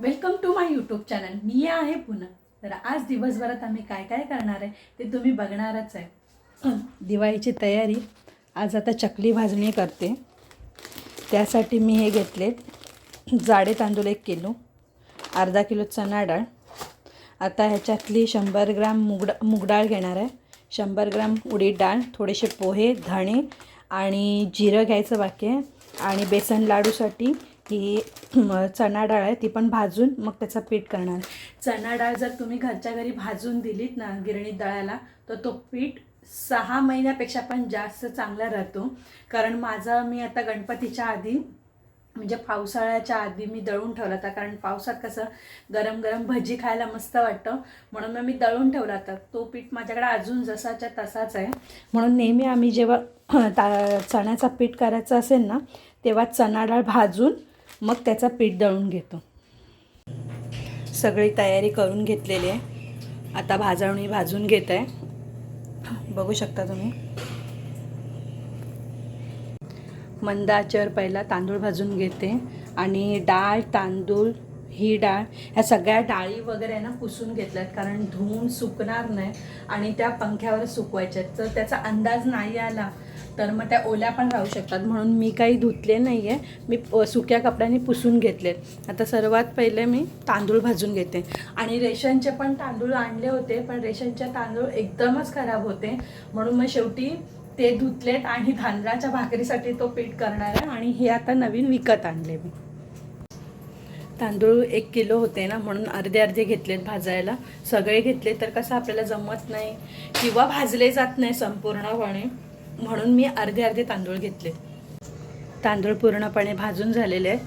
Welcome to my YouTube channel मी आहे पुन्हा तर आज दिवसभरात आम्ही काय काय करणार आहे ते तुम्ही बघणारच आहे. दिवाळीची तयारी. आज आता चकली भाजणी करते. त्यासाठी मी हे घेतले जाडे तांदूळ एक किलो अर्धा किलो चणा डाळ. आता ह्याच्यातली शंभर ग्राम मुगडा मुगडाळ घेणार आहे. शंभर ग्राम उडीद डाळ थोडेसे पोहे धणे आणि जिरं घ्यायचं बाकी आहे. आणि बेसन लाडूसाठी ही चणा डाळ आहे ती पण भाजून मग त्याचं पीठ करणार. चणा डाळ जर तुम्ही घरच्या घरी भाजून दिलीत ना गिरणीत दळायला तर तो पीठ सहा महिन्यापेक्षा पण जास्त चांगला राहतो. कारण माझा मी आता गणपतीच्या आधी म्हणजे पावसाळ्याच्या आधी मी दळून ठेवला होता. कारण पावसात कसं गरम गरम भजी खायला मस्त वाटतं. म्हणून मग मी दळून ठेवला होता. तो पीठ माझ्याकडे अजून जसाच्या तसाच आहे. म्हणून नेहमी आम्ही जेव्हा ता चण्याचा पीठ करायचं असेल ना तेव्हा चणा डाळ भाजून मग त्याचा पीठ दळून घेतो. सगळी तयारी करून घेतलेली आहे. आता भाजवणी भाजून घेत. आहे बघू शकता तुम्ही. मंद आचेवर पहिला तांदूळ भाजून घेते. आणि डाळ तांदूळ ही डाळ ह्या सगळ्या डाळी वगैरे आहे ना पुसून घेतल्यात. कारण धुवून सुकणार नाही. आणि त्या पंख्यावर सुकवायच्या आहेत. तर त्याचा अंदाज नाही आला. तर मग त्या ओल्या पण राहू शकतात. म्हणून मी काही धुतले नाही आहे मी सुक्या कपड्यांनी पुसून घेतलेत. आता सर्वात पहिले मी तांदूळ भाजून घेते. आणि रेशनचे पण तांदूळ आणले होते पण रेशनचे तांदूळ एकदमच खराब होते. म्हणून मग शेवटी ते धुतलेत आणि तांदळाच्या भाकरीसाठी तो पीठ करणार आहे. आणि हे आता नवीन विकत आणले मी. तांदूळ एक किलो होते ना म्हणून अर्धे अर्धे घेतलेत भाजायला. सगळे घेतले तर कसं आपल्याला जमत नाही. किंवा भाजले जात नाही संपूर्णपणे. म्हणून मी अर्धे अर्धे तांदूळ घेतले. तांदूळ पूर्णपणे भाजून झालेले आहेत.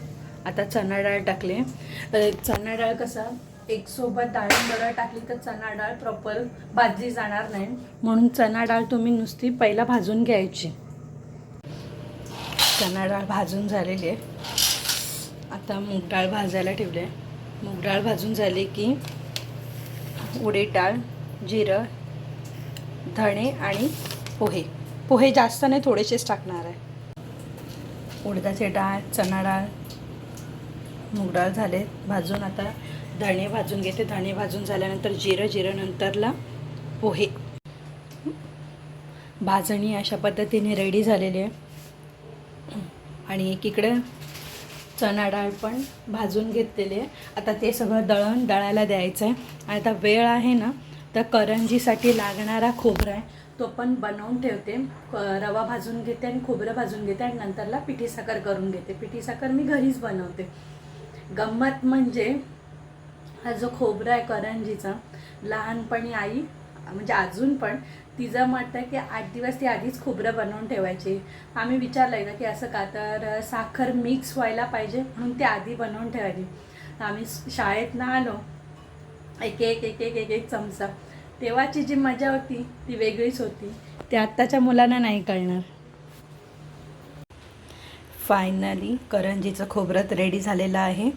आता चणा डाळ टाकले. चणा डाळ कसा एक सोबत डाळ टाकली तर चणा डाळ प्रॉपर भाजली जाणार नाही. म्हणून चणा डाळ तुम्ही नुसती पहिला भाजून घ्यायची. चणा डाळ भाजून झालेली आहे. आता मूग डाळ भाजायला ठेवले मूग डाळ भाजून झाली की उडीद डाळ जिरं धणे आणि पोहे. पोहे जास्त नाही थोडेसेच टाकणार आहे. उडदाचे डाळ चणा डाळ मूग डाळ झाले भाजून आता धणे भाजून घेते. धणे भाजून झाल्यानंतर जिरं जिरं नंतरला पोहे. भाजणी अशा पद्धतीने रेडी झालेली आहे. आणि एकीकडे चणा डाळ पण भाजून घेतलेली आहे. आता ते सगळं दळण दळायला द्यायचं आहे आणि आता वेळ आहे ना तर करंजीसाठी लागणारा खोबरा आहे. तो पण बनवून ठेवते. रवा भाजून घेते आणि खोबरं भाजून घेते आणि नंतरला पिठी साखर करून घेते. पिठी साखर मी घरीच बनवते. गंमत म्हणजे हा जो खोबरा आहे करंजीचा लहानपणी आई म्हणजे अजून पण तिचं मत आहे की आठ दिवस ती आधीच खोबरं बनवून ठेवायची. आम्ही विचारलं आहे ना की असं का तर साखर मिक्स व्हायला पाहिजे म्हणून ती आधी बनवून ठेवायची. आम्ही शाळेतनं आलो एक एक एक एक एक एक चमचा. तेव्हाची जी मजा होती ती वेगळीच होती. ती आत्ताच्या मुलांना नाही कळणार. फायनली करंजीचं खोबरत रेडी झालेलं आहे.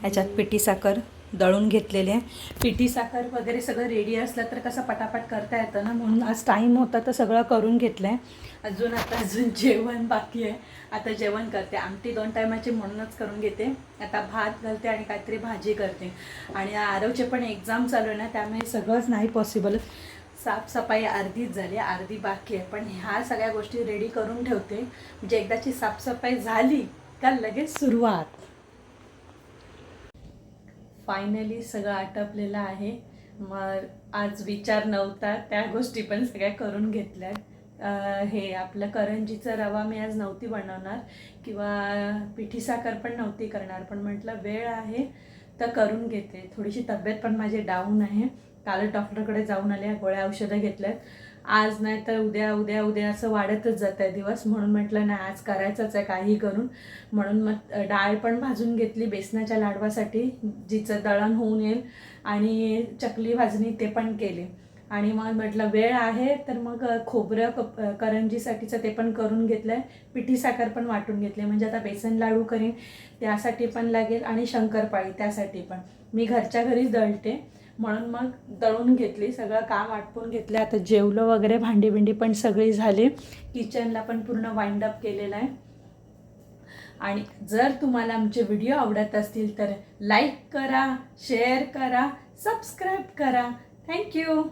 ह्याच्यात पिठी साखर दळून घेतलेले आहे. पिठी साखर वगैरे सगळं रेडी असलं तर कसं पटापट करता येतं ना? म्हणून आज टाईम होता तर सगळं करून घेतलं आहे अजून आता अजून जेवण बाकी आहे. आता जेवण करते. आमटी दोन टायमाची म्हणूनच करून घेते. आता भात घालते आणि काहीतरी भाजी करते. आणि आरवचे पण एक्झाम चालू आहे ना त्यामुळे सगळंच नाही पॉसिबल साफसफाई अर्धीच झाली अर्धी बाकी आहे. पण ह्या सगळ्या गोष्टी रेडी करून ठेवते. म्हणजे एकदाची साफसफाई झाली का लगेच सुरुवात. फायनली सगळं आटपलेलं आहे. मग आज विचार नव्हता त्या गोष्टी पण सगळ्या करून घेतल्या हे आपलं करंजीचा रवा मी आज नव्हती बनवणार किंवा पिठी साखर पण नव्हती करणार पण म्हटलं वेळ आहे तर करून घेते. थोडीशी तब्येत पण माझी डाऊन आहे. काल डॉक्टरकडे जाऊन आले गोळ्या औषधं घेतल्यात. आज नाही तर उद्या उद्या उद्या असं वाढतच जात आहे दिवस. म्हणून म्हटलं नाही आज करायचंच आहे काही करून. म्हणून मग डाळ पण भाजून घेतली बेसनाच्या लाडवासाठी जिचं दळण होऊन येईल आणि चकली भाजणी ते पण केली. आणि मग म्हटलं वेळ आहे. तर मग खोबरं क- करंजीसाठीचं ते पण करून घेतलं आहे पिठी साखर पण वाटून घेतली. म्हणजे आता बेसन लाडू करीन त्यासाठी पण लागेल. आणि शंकरपाळी त्यासाठी पण. मी घरच्या घरीच दळते. म्हणून मग दळून घेतली सगळं काम आटपून घेतलं. आता जेवलं वगैरे भांडी बिंडी पण सगळी झाली. किचनला पण पूर्ण वाइंड अप केलेलं आहे. आणि जर तुम्हाला आमचे व्हिडिओ आवडत असतील तर लाईक करा शेअर करा सबस्क्राईब करा. थँक्यू